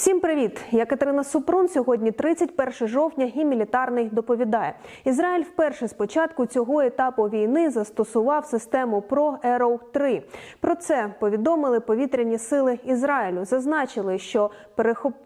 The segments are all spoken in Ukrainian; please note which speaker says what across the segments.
Speaker 1: Всім привіт! Я Катерина Супрун. Сьогодні 31 жовтня і мілітарний доповідає. Ізраїль вперше з початку цього етапу війни застосував систему про Arrow 3 Про це повідомили повітряні сили Ізраїлю. Зазначили, що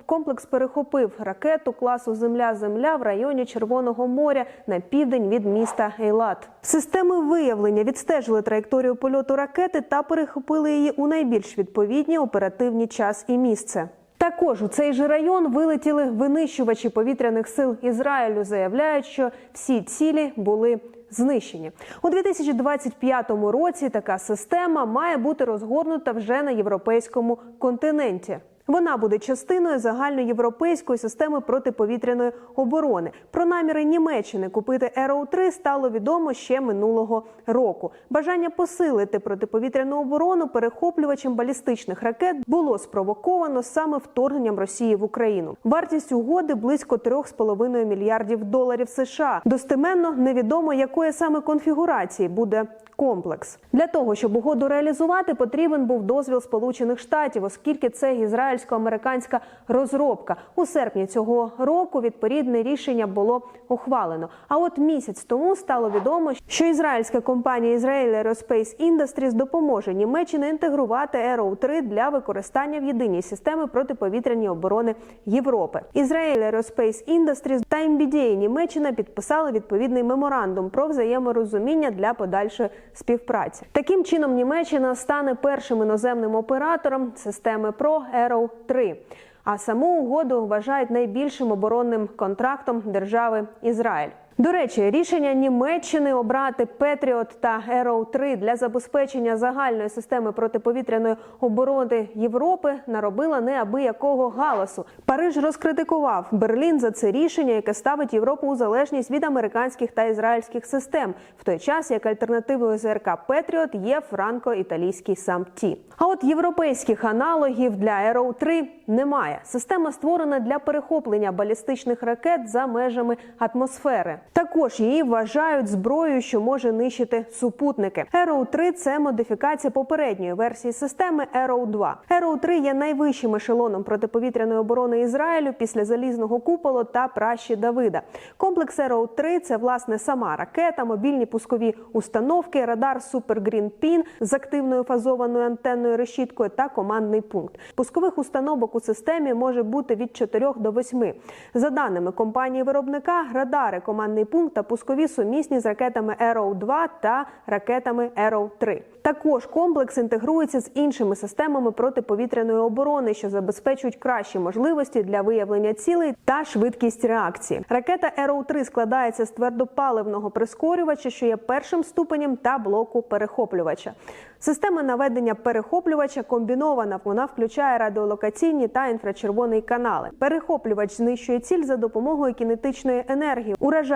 Speaker 1: комплекс перехопив ракету класу Земля-Земля в районі Червоного моря на південь від міста Ейлат. Системи виявлення відстежили траєкторію польоту ракети та перехопили її у найбільш відповідні оперативні час і місце. Також у цей же район вилетіли винищувачі повітряних сил Ізраїлю. Заявляють, що всі цілі були знищені у 2025 році. Така система має бути розгорнута вже на європейському континенті. Вона буде частиною загальноєвропейської системи протиповітряної оборони. Про наміри Німеччини купити Arrow 3 стало відомо ще минулого року. Бажання посилити протиповітряну оборону перехоплювачем балістичних ракет було спровоковано саме вторгненням Росії в Україну. Вартість угоди близько 3,5 мільярдів доларів США. Достеменно невідомо якої саме конфігурації буде комплекс. Для того щоб угоду реалізувати, потрібен був дозвіл Сполучених Штатів, оскільки це ізраїльсько-американська розробка. У серпні цього року відповідне рішення було ухвалено. А от місяць тому стало відомо, що ізраїльська компанія Israel Aerospace Industries допоможе Німеччині інтегрувати Arrow 3 для використання в єдиній системі протиповітряної оборони Європи. Israel Aerospace Industries та MBDA Німеччина підписали відповідний меморандум про взаєморозуміння для подальшої співпраці. Таким чином Німеччина стане першим іноземним оператором системи PRO Arrow 3 а саму угоду вважають найбільшим оборонним контрактом держави Ізраїль. До речі, рішення Німеччини обрати Петріот та Arrow 3 для забезпечення загальної системи протиповітряної оборони Європи наробила неабиякого галасу. Париж розкритикував Берлін за це рішення, яке ставить Європу у залежність від американських та ізраїльських систем, в той час як альтернативою ЗРК Петріот є франко-італійський САМ-Ті. А от європейських аналогів для Arrow 3 немає. Система створена для перехоплення балістичних ракет за межами атмосфери. Також її вважають зброєю, що може нищити супутники. Arrow 3 – це модифікація попередньої версії системи Arrow 2. Arrow 3 є найвищим ешелоном протиповітряної оборони Ізраїлю після залізного куполу та пращі Давида. Комплекс Arrow 3 – це власне сама ракета, мобільні пускові установки, радар Super Green Pin з активною фазованою антенною решіткою та командний пункт. Пускових установок у системі може бути від 4 до 8. За даними компанії виробника, радари командний пункт та пускові сумісні з ракетами Arrow 2 та ракетами Arrow 3. Також комплекс інтегрується з іншими системами протиповітряної оборони, що забезпечують кращі можливості для виявлення цілей та швидкість реакції. Ракета Arrow 3 складається з твердопаливного прискорювача, що є першим ступенем, та блоку перехоплювача. Система наведення перехоплювача комбінована. Вона включає радіолокаційні та інфрачервоний канали. Перехоплювач знищує ціль за допомогою кінетичної енергії,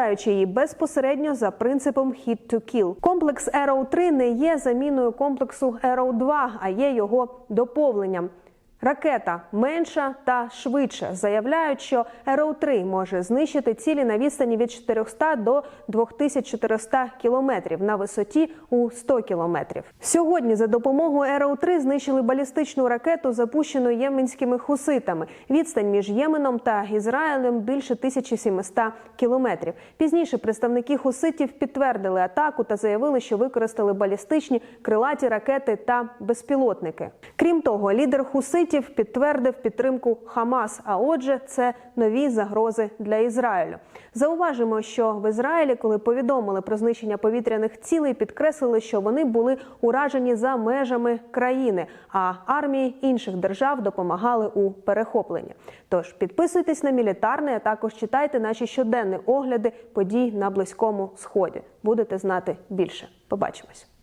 Speaker 1: уражаючи її безпосередньо за принципом hit to kill. Комплекс Arrow 3 не є заміною комплексу Arrow 2, а є його доповненням. Ракета менша та швидша. Заявляють, що Arrow 3 може знищити цілі на відстані від 400 до 2400 кілометрів на висоті у 100 кілометрів. Сьогодні за допомогою Arrow 3 знищили балістичну ракету, запущену єменськими хуситами. Відстань між Єменом та Ізраїлем більше 1700 кілометрів. Пізніше представники хуситів підтвердили атаку та заявили, що використали балістичні крилаті ракети та безпілотники. Крім того, лідер хуситів Хуситів підтвердив підтримку Хамас. А отже, це нові загрози для Ізраїлю. Зауважимо, що в Ізраїлі, коли повідомили про знищення повітряних цілей, підкреслили, що вони були уражені за межами країни, а армії інших держав допомагали у перехопленні. Тож підписуйтесь на мілітарний, а також читайте наші щоденні огляди подій на близькому сході. Будете знати більше. Побачимось.